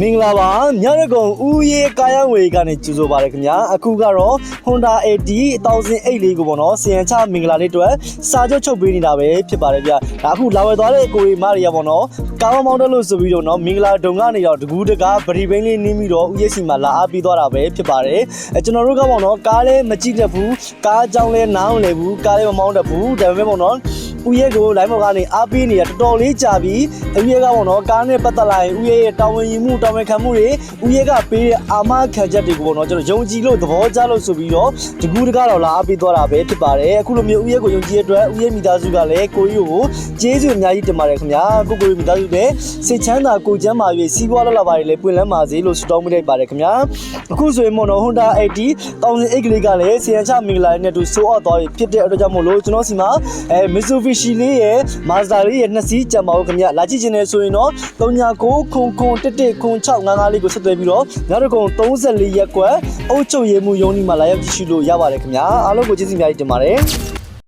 မင်္ဂလာပါညရကုံဦးရေးကာယဝေကနေကြိုဆိုပါရခင်ဗျာအခုကတော့ Honda AD 1008လေးကိုပေါ့နော်စီယန်ချမင်္ဂလာလေးအတွက်စာချုပ်ချုပ်ပေးနေတာပဲဖြစ်ပါတယ်ဗျာဒါအခုလာဝယ်သွားတဲ့ကိုရီမရီယာပေါ့နော်ကားမောင်းတက်လို့ဆိုပြီးတော့နော်မင်္ဂလာဒုံကနေတော့တကူးတကားဗရီဘိန်းလေးနင်းပြီးတော့ဦးရေးစီမှာလာအားပေးသွားတာပဲဖြစ်ပါတယ်အဲကျွန်တော်တို့ကပေါ့နော်ကားလည်းမကြည့်တတ်ဘူးကားအကြောင်းလည်းနားမလည်ဘူးကားလည်းမမောင်းတတ်ဘူးဒါပေမဲ့ပေါ့နော် ဦးရဲကိုလိုင်းမော်ကနေအားပေးနေတာတော်တော်လေးကြာပြီဦးရဲကပေါ့နော်ကားနဲ့ပတ်သက်လာရင်ဦးရဲရဲ့တာဝန်ယူမှုတာဝန်ခံမှုတွေဦးရဲကပေးတဲ့အာမခံချက်တွေကိုပေါ့နော်ကျွန်တော်ယုံကြည်လို့သဘောကျလို့ဆိုပြီးတော့တကူးတကားတော့လာအားပေးသွားတာပဲဖြစ်ပါတယ်အခုလိုမျိုးဦးရဲကိုယုံကြည်တဲ့အတွက်ဦးရဲမိသားစုကလည်းကိုကြီးကိုကျေးဇူးအများကြီးတင်ပါတယ်ခင်ဗျာကိုကိုကြီးမိသားစုလည်းစိတ်ချမ်းသာကိုကျမ်းမာ၍စီးပွားလာလာပါတယ်လေပွင့်လန်းပါစေလို့ဆုတောင်းပေးလိုက်ပါတယ်ခင်ဗျာအခုဆိုရင်ပေါ့နော် Honda 80 1008ကလေးကလည်းစီယန်ချမင်္ဂလာနဲ့တူဆိုအော့သွားပြီဖြစ်တဲ့အတွက်ကြောင့်မို့လို့ကျွန်တော်စီမှာအဲ Mitsubishi လေးရဲ့ Mazda လေးရဲ့နှစ်စီးကြံပါဦးခင်ဗျလာကြည့်ချင်တယ်ဆိုရင်တော့39ခုခုတက်တက်ခု655လေးကိုဆက်သွယ်ပြီးတော့နောက်တစ်ခု34ရက်ကွက်အုတ်ချုပ်ရည်မှုယုံဒီမှာလာရောက်ကြည့်ရှုလို့ရပါတယ်ခင်ဗျာအားလုံးကိုကျေးဇူးအများကြီးတင်ပါတယ်